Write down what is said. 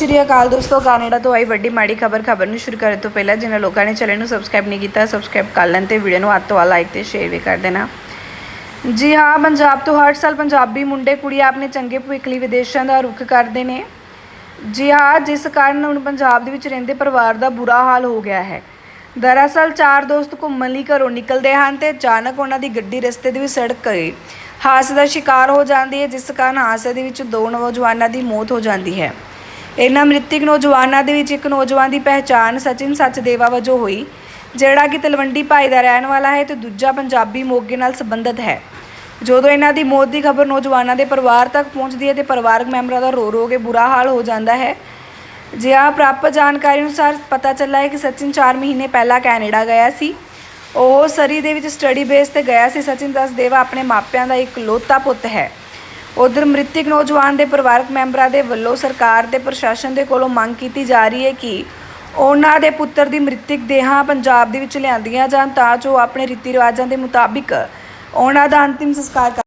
ਸ਼੍ਰੀ ਅਕਾਲ ਦੋਸਤੋ ਕੈਨੇਡਾ ਤੋਂ ਆਈ ਵੱਡੀ ਮਾੜੀ ਖਬਰ ਖਬਰ ਨੂੰ ਸ਼ੁਰੂ ਕਰਨ ਤੋਂ ਪਹਿਲਾਂ ਜਿਨ੍ਹਾਂ ਲੋਕਾਂ ਨੇ ਚੈਨਲ ਨੂੰ ਸਬਸਕ੍ਰਾਈਬ ਨਹੀਂ ਕੀਤਾ ਸਬਸਕ੍ਰਾਈਬ ਕਰ ਲੈਣ ਤੇ ਵੀਡੀਓ ਨੂੰ ਹੱਥ ਤੋਂ ਲਾਈਕ ਤੇ ਸ਼ੇਅਰ ਵੀ ਕਰ ਦੇਣਾ। ਜੀ ਹਾਂ, ਪੰਜਾਬ ਤੋਂ ਹਰ ਸਾਲ ਪੰਜਾਬੀ ਮੁੰਡੇ, ਕੁੜੀ ਆਪਣੇ ਚੰਗੇ ਭਵਿੱਖ ਲਈ ਵਿਦੇਸ਼ਾਂ ਦਾ ਰੁਖ ਕਰਦੇ ਨੇ। ਜੀ ਹਾਂ, ਜਿਸ ਕਾਰਨ ਹੁਣ ਪੰਜਾਬ ਦੇ ਵਿੱਚ ਰਹਿੰਦੇ ਪਰਿਵਾਰ ਦਾ ਬੁਰਾ ਹਾਲ ਹੋ ਗਿਆ ਹੈ। ਦਰਅਸਲ ਚਾਰ ਦੋਸਤ ਘੁੰਮਣ ਲਈ ਘਰੋਂ ਨਿਕਲਦੇ ਹਨ ਤੇ ਅਚਾਨਕ ਉਹਨਾਂ ਦੀ ਗੱਡੀ ਰਸਤੇ ਦੇ ਵਿੱਚ ਸੜਕ ਗਈ। ਹਾਦਸੇ ਦਾ ਸ਼ਿਕਾਰ ਹੋ ਜਾਂਦੀ ਹੈ, ਜਿਸ ਕਾਰਨ ਹਾਦਸੇ ਦੇ ਵਿੱਚ ਦੋ ਨੌਜਵਾਨਾਂ ਦੀ ਮੌਤ ਹੋ ਜਾਂਦੀ ਹੈ। ਇਹਨਾਂ ਮ੍ਰਿਤਕ ਨੌਜਵਾਨਾਂ ਦੇ ਵਿੱਚ ਇੱਕ ਨੌਜਵਾਨ ਦੀ ਪਹਿਚਾਣ ਸਚਿਨ ਸੱਚਦੇਵਾ ਵਜੋਂ ਹੋਈ, ਜਿਹੜਾ ਕਿ ਤਲਵੰਡੀ ਭਾਈ ਦਾ ਰਹਿਣ ਵਾਲਾ ਹੈ ਤੇ ਦੂਜਾ ਪੰਜਾਬੀ ਮੋਗੇ ਨਾਲ ਸੰਬੰਧਿਤ ਹੈ। ਜਦੋਂ ਇਹਨਾਂ ਦੀ ਮੌਤ ਦੀ ਖਬਰ ਨੌਜਵਾਨਾਂ ਦੇ ਪਰਿਵਾਰ ਤੱਕ ਪਹੁੰਚਦੀ ਹੈ ਤੇ ਪਰਿਵਾਰਕ ਮੈਂਬਰਾਂ ਦਾ ਰੋ ਰੋ ਕੇ ਬੁਰਾ ਹਾਲ ਹੋ ਜਾਂਦਾ ਹੈ ਜਿਹਾ ਪ੍ਰਾਪਤ ਜਾਣਕਾਰੀ ਅਨੁਸਾਰ ਪਤਾ ਚੱਲਾ ਹੈ ਕਿ ਸਚਿਨ 4 ਮਹੀਨੇ ਪਹਿਲਾਂ ਕੈਨੇਡਾ ਗਿਆ ਸੀ। ਉਹ ਸਰੀ ਦੇ ਵਿੱਚ ਸਟੱਡੀ ਬੇਸ ਤੇ ਗਿਆ ਸੀ। ਸਚਿਨ ਦਸਦੇਵਾ ਆਪਣੇ ਮਾਪਿਆਂ ਦਾ ਇੱਕ ਲੋਤਾ ਪੁੱਤ ਹੈ। ਉਧਰ ਮ੍ਰਿਤਕ ਨੌਜਵਾਨ ਦੇ ਪਰਿਵਾਰਕ ਮੈਂਬਰਾਂ ਦੇ ਵੱਲੋਂ ਸਰਕਾਰ ਤੇ ਪ੍ਰਸ਼ਾਸਨ ਦੇ ਕੋਲੋਂ ਮੰਗ ਕੀਤੀ ਜਾ ਰਹੀ ਹੈ ਕਿ ਉਹਨਾਂ ਦੇ ਪੁੱਤਰ ਦੀ ਮ੍ਰਿਤਕ ਦੇਹਾਂ ਪੰਜਾਬ ਦੇ ਵਿੱਚ ਲਿਆਂਦੀਆਂ ਜਾਣ ਤਾਂ ਜੋ ਆਪਣੇ ਰੀਤੀ ਰਿਵਾਜਾਂ ਦੇ ਮੁਤਾਬਿਕ ਉਹਨਾਂ ਦਾ ਅੰਤਿਮ ਸੰਸਕਾਰ ਕਰ